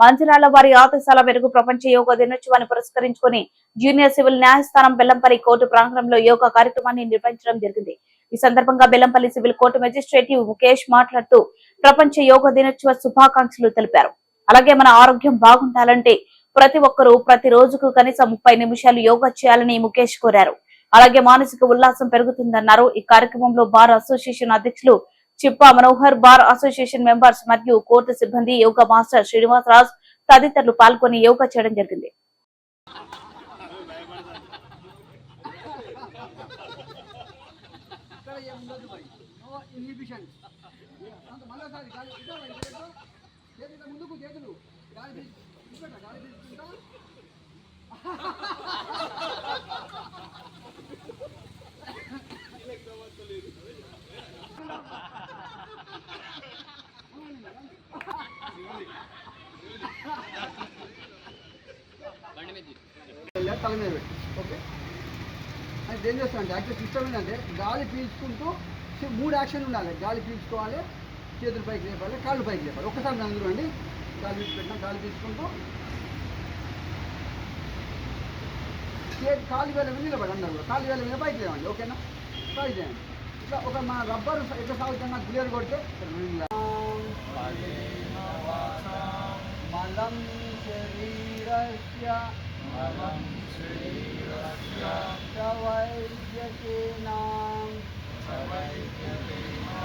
మంచిరాల వారి ఆదేశాల మేరకు ప్రపంచ యోగా దినోత్సవాన్ని పురస్కరించుకొని జూనియర్ సివిల్ న్యాయస్థానం బెల్లంపల్లి కోర్టు ప్రాంగణంలో యోగా కార్యక్రమాన్ని నిర్వహించడం జరిగింది. ఈ సందర్భంగా Bellampalli civil court magistrate Mukesh మాట్లాడుతూ ప్రపంచ యోగా దినోత్సవ శుభాకాంక్షలు తెలిపారు. అలాగే మన ఆరోగ్యం బాగుండాలంటే ప్రతి ఒక్కరూ ప్రతి రోజుకు కనీసం ముప్పై నిమిషాలు యోగా చేయాలని ముఖేష్ కోరారు. అలాగే మానసిక ఉల్లాసం పెరుగుతుందన్నారు. ఈ కార్యక్రమంలో బార్ అసోసియేషన్ అధ్యక్షులు Chippa Manohar bar association members మరియు కోర్టు సిబ్బంది యోగా మాస్టర్ శ్రీనివాసరాజ్ తదితరులు పాల్గొని యోగా చేయడం జరిగింది. ఇక్కడ ఏముండదు గాలి తల మీద పెట్టి ఓకే? అది ఏం చేస్తామంటే యాక్చువల్ సిస్టమ్ ఏంటంటే గాలి పీల్చుకుంటూ మూడు యాక్షన్ ఉండాలి. గాలి పీల్చుకోవాలి చేతులు పైకి లేపాలి కాళ్ళు పైకి లేపాలి. ఒక్కసారి దాని చూడండి. గాలి పీల్చుకుంటాం గాలి పీల్చుకుంటూ. చేతి కాలు వేల మీద నిలబడి అందరూ కూడా. కాలు వేల మీద పైకి లేవండి ఓకేనా? పైకి లేవండి ఇట్లా ఒక మన రబ్బర్ ఎట్లా సాగుతున్నా క్లియర్ కొడితే మలం శరీరస్య सवैद्यते नाम सवैद्यते